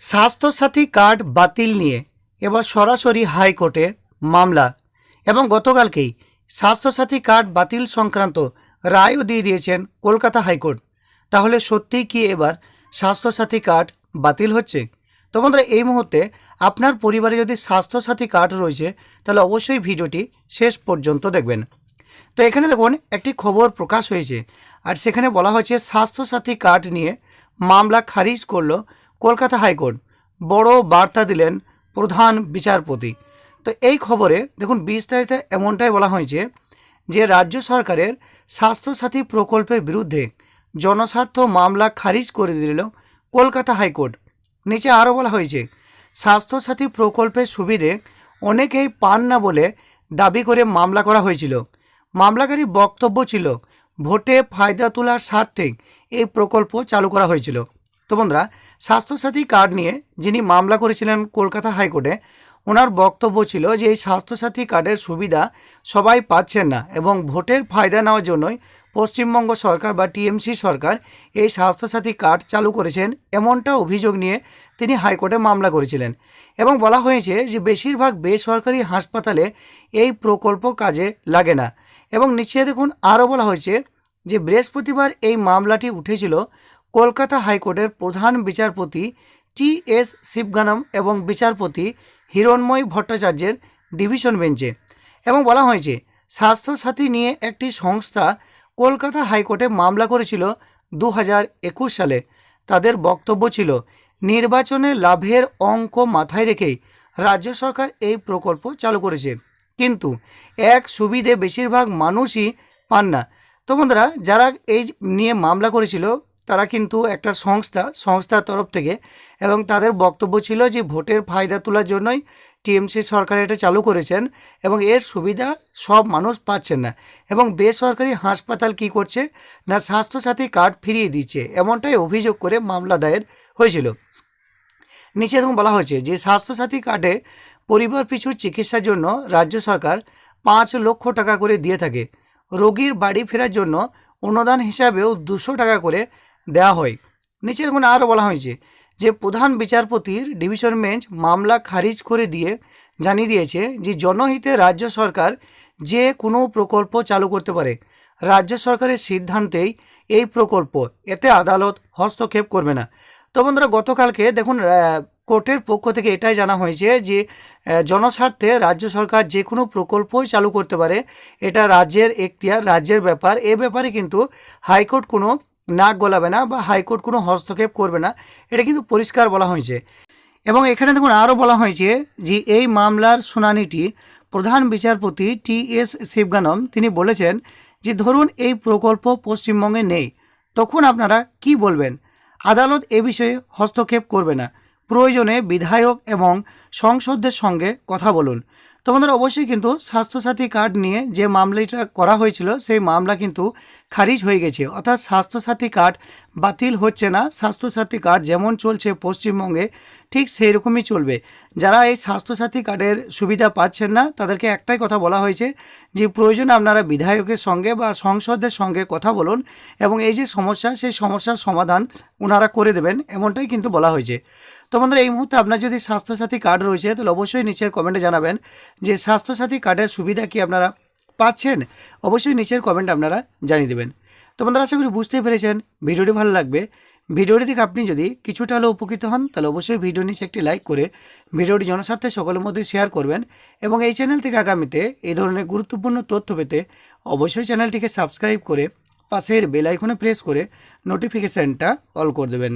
Swasthya Sathi card বাতিল নিয়ে এবার সরাসরি হাইকোর্টে মামলা এবং গতকালকেই স্বাস্থ্যসাথী কার্ড বাতিল সংক্রান্ত রায়ও দিয়ে দিয়েছেন কলকাতা হাইকোর্ট। তাহলে সত্যিই কি এবার স্বাস্থ্যসাথী কার্ড বাতিল হচ্ছে? তো বন্ধুরা, এই মুহূর্তে আপনার পরিবারে যদি স্বাস্থ্যসাথী কার্ড রয়েছে, তাহলে অবশ্যই ভিডিওটি শেষ পর্যন্ত দেখবেন। তো এখানে দেখুন, একটি খবর প্রকাশ হয়েছে, আর সেখানে বলা হয়েছে, স্বাস্থ্যসাথী কার্ড নিয়ে মামলা খারিজ করল কলকাতা হাইকোর্ট বড় বার্তা দিলেন প্রধান বিচারপতি। তো এই খবরে দেখুন বিস্তারিত এমনটাই বলা হয়েছে যে রাজ্য সরকারের স্বাস্থ্যসাথী প্রকল্পের বিরুদ্ধে জনস্বার্থ মামলা খারিজ করে দিল কলকাতা হাইকোর্ট। নিচে আরও বলা হয়েছে, স্বাস্থ্যসাথী প্রকল্পের সুবিধে অনেকেই পান না বলে দাবি করে মামলা করা হয়েছিল। মামলাকারী বক্তব্য ছিল, ভোটে ফায়দা তোলার স্বার্থে এই প্রকল্প চালু করা হয়েছিল। তো বন্ধুরা, স্বাস্থ্যসাথী কার্ড নিয়ে যিনি মামলা করেছিলেন কলকাতা হাইকোর্টে, ওনার বক্তব্য ছিল যে এই স্বাস্থ্যসাথী কার্ডের সুবিধা সবাই পাচ্ছেন না এবং ভোটের ফায়দা নেওয়ার জন্যই পশ্চিমবঙ্গ সরকার বা টিএমসি সরকার এই স্বাস্থ্যসাথী কার্ড চালু করেছেন এমনটা অভিযোগ নিয়ে তিনি হাইকোর্টে মামলা করেছিলেন। এবং বলা হয়েছে যে বেশিরভাগ বেসরকারি হাসপাতালে এই প্রকল্প কাজে লাগে না। এবং নিচে দেখুন, আরও বলা হয়েছে যে বৃহস্পতিবার এই মামলাটি উঠেছিল কলকাতা হাইকোর্টের প্রধান বিচারপতি টি এস শিবগানম এবং বিচারপতি হিরণময় ভট্টাচার্যের ডিভিশন বেঞ্চে এবং বলা হয়েছে স্বাস্থ্যসাথী নিয়ে একটি সংস্থা কলকাতা হাইকোর্টে মামলা করেছিল দু হাজার একুশ সালে। তাদের বক্তব্য ছিল, নির্বাচনে লাভের অঙ্ক মাথায় রেখেই রাজ্য সরকার এই প্রকল্প চালু করেছে। কিন্তু এক সুবিধে বেশিরভাগ মানুষই পান না। তো বন্ধুরা, যারা এই নিয়ে মামলা করেছিল তারা কিন্তু একটা সংস্থা, সংস্থার তরফ থেকে, এবং তাদের বক্তব্য ছিল যে ভোটের ফায়দা তোলার জন্যই টিএমসি সরকার এটা চালু করেছেন এবং এর সুবিধা সব মানুষ পাচ্ছেন না। এবং বেসরকারি হাসপাতাল কি করছে? না, স্বাস্থ্যসাথী কার্ড ফিরিয়ে দিচ্ছে, এমনটাই অভিযোগ করে মামলা দায়ের হয়েছিল। নিচে এবং বলা হয়েছে যে স্বাস্থ্যসাথী কার্ডে পরিবার পিছু চিকিৎসার জন্য রাজ্য সরকার পাঁচ লক্ষ টাকা করে দিয়ে থাকে। রোগীর বাড়ি ফেরার জন্য অনুদান হিসাবেও দুশো টাকা করে দেওয়া হয়। নিচে দেখুন আরও বলা হয়েছে যে, প্রধান বিচারপতির ডিভিশন বেঞ্চ মামলা খারিজ করে দিয়ে জানিয়ে দিয়েছে যে, জনহিতে রাজ্য সরকার যে কোনো প্রকল্প চালু করতে পারে। রাজ্য সরকারের সিদ্ধান্তেই এই প্রকল্প। এতে আদালত হস্তক্ষেপ করবে না। তো বন্ধুরা, গতকালকে দেখুন কোর্টের পক্ষ থেকে এটাই জানা হয়েছে যে জনস্বার্থে রাজ্য সরকার যে কোনো প্রকল্পই চালু করতে পারে। এটা রাজ্যের এখতিয়ার, রাজ্যের ব্যাপার। এ ব্যাপারে কিন্তু হাইকোর্ট কোনো নাক গলাবে না বা হাইকোর্ট কোনো হস্তক্ষেপ করবে না, এটা কিন্তু পরিষ্কার বলা হয়েছে। এবং এখানে দেখুন আরও বলা হয়েছে যে এই মামলার শুনানিটি প্রধান বিচারপতি টি এস শিবগানম, তিনি বলেছেন যে ধরুন এই প্রকল্প পশ্চিমবঙ্গে নেই, তখন আপনারা কি বলবেন? আদালত এ বিষয়ে হস্তক্ষেপ করবে না। প্রয়োজনে বিধায়ক এবং সংসদদের সঙ্গে কথা বলুন। তোমাদের অবশ্যই কিন্তু স্বাস্থ্যসাথী কার্ড নিয়ে যে মামলাটা করা হয়েছিল, সেই মামলা কিন্তু খারিজ হয়ে গেছে। অর্থাৎ স্বাস্থ্যসাথী কার্ড বাতিল হচ্ছে না। স্বাস্থ্যসাথী কার্ড যেমন চলছে পশ্চিমবঙ্গে, ঠিক সেই রকমই চলবে। যারা এই স্বাস্থ্যসাথী কার্ডের সুবিধা পাচ্ছেন না, তাদেরকে একটাই কথা বলা হয়েছে যে, প্রয়োজনে আপনারা বিধায়কের সঙ্গে বা সংসদের সঙ্গে কথা বলুন এবং এই যে সমস্যা, সেই সমস্যার সমাধান ওনারা করে দেবেন, এমনটাই কিন্তু বলা হয়েছে। তো বন্ধুরা এই মুহূর্তে আপনার যদি স্বাস্থ্যসাথী কার্ড রয়েছে, তাহলে অবশ্যই নিচের কমেন্টে জানাবেন। যে স্বাস্থ্যসাথী কার্ডের সুবিধা কি আপনারা পাচ্ছেন, অবশ্যই নিচের কমেন্ট আপনারা জানিয়ে দেবেন। তো বন্ধুরা, আশা করি বুঝতে পেরেছেন, ভিডিওটি ভালো লাগবে। ভিডিওটি থেকে আপনি যদি কিছুটা হলেও উপকৃত হন, তাহলে অবশ্যই ভিডিও নিচে একটি লাইক করে ভিডিওটি জনস্বার্থে সকলের মধ্যে শেয়ার করবেন এবং এই চ্যানেল থেকে আগামীতে এই ধরনের গুরুত্বপূর্ণ তথ্য পেতে অবশ্যই চ্যানেলটিকে সাবস্ক্রাইব করে পাশের বেল আইকনে প্রেস করে নোটিফিকেশানটা অল করে দেবেন।